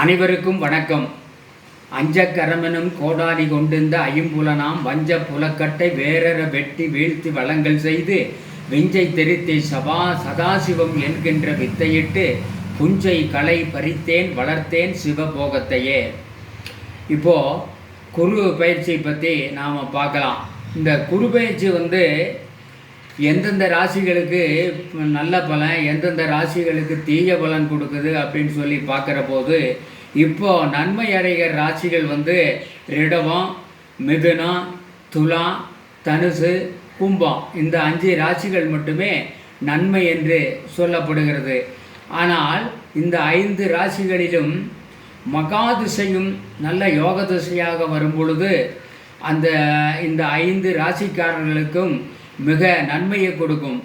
அனைவருக்கும் வணக்கம். அஞ்சக்கரமெனும் கோடாரி கொண்டிருந்த ஐம்புலனாம் வஞ்ச புலக்கட்டை வேறற வெட்டி வீழ்த்தி வளங்கள் செய்து வெஞ்சை தெரித்தி சபா சதாசிவம் என்கின்ற வித்தையிட்டு புஞ்சை களை பறித்தேன் வளர்த்தேன் சிவபோகத்தையே. இப்போது குரு பயிற்சியை பற்றி நாம் பார்க்கலாம். இந்த குரு பயிற்சி வந்து எந்தெந்த ராசிகளுக்கு நல்ல பலன் எந்தெந்த ராசிகளுக்கு தீய பலன் கொடுக்குது அப்படின்னு சொல்லி பார்க்குற போது இப்போது நன்மை அடைகிற ராசிகள் வந்து ரிடவம் மிதுனம் துலா தனுசு கும்பம். இந்த அஞ்சு ராசிகள் மட்டுமே நன்மை என்று சொல்லப்படுகிறது. ஆனால் இந்த ஐந்து ராசிகளிலும் மகா திசையும் நல்ல யோக திசையாக வரும் பொழுது அந்த இந்த ஐந்து ராசிக்காரர்களுக்கும் மிக நன்மையை கொடுக்கும்.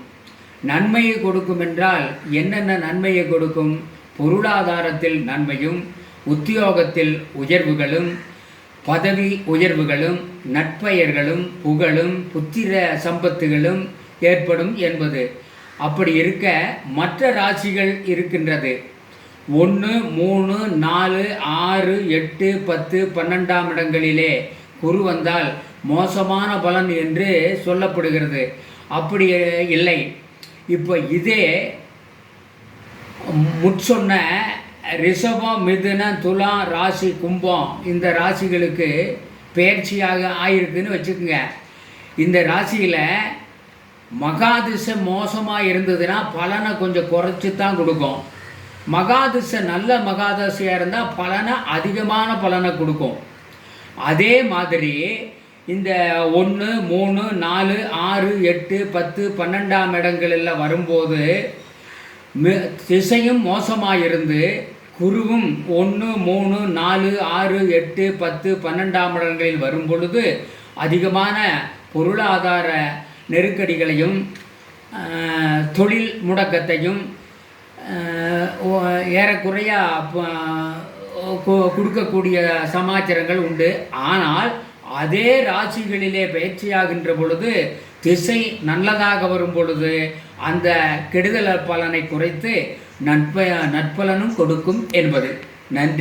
நன்மையை கொடுக்கும் என்றால் என்னென்ன நன்மையை கொடுக்கும்? பொருளாதாரத்தில் நன்மையும் உத்தியோகத்தில் உயர்வுகளும் பதவி உயர்வுகளும் நட்பெயர்களும் புகழும் புத்திர சம்பத்துகளும் ஏற்படும் என்பது. அப்படி இருக்க மற்ற ராசிகள் இருக்கின்றது. ஒன்று மூணு நாலு ஆறு எட்டு பத்து பன்னெண்டாம் இடங்களிலே குரு வந்தால் மோசமான பலன் என்று சொல்லப்படுகிறது. அப்படி இல்லை. இப்போ இதே முற்சொன்ன ரிஷபம் மிதுன துலாம் ராசி கும்பம் இந்த ராசிகளுக்கு பெயர்ச்சியாக ஆயிருக்குன்னு வச்சுக்கோங்க. இந்த ராசியில் மகாதிசை மோசமாக இருந்ததுன்னா பலனை கொஞ்சம் குறைச்சி தான் கொடுக்கும். மகாதிசை நல்ல மகாதசையாக இருந்தால் பலனை அதிகமான பலனை கொடுக்கும். அதே மாதிரி இந்த ஒன்று மூணு நாலு ஆறு எட்டு பத்து பன்னெண்டாம் இடங்களில் வரும்போது மி- திசையும் மோசமாக இருந்து குருவும் ஒன்று மூணு நாலு ஆறு எட்டு பத்து பன்னெண்டாம் இடங்களில் வரும் பொழுது அதிகமான பொருளாதார நெருக்கடிகளையும் தொழில் முடக்கத்தையும் ஏறக்குறைய கொடுக்கக்கூடிய சமாச்சாரங்கள் உண்டு. ஆனால் அதே ராசிகளிலே பயிற்சியாகின்ற பொழுது திசை நல்லதாக வரும் பொழுது அந்த கெடுதல் பலனை குறைத்து நட்ப நட்பலனும் கொடுக்கும் என்பது. நன்றி.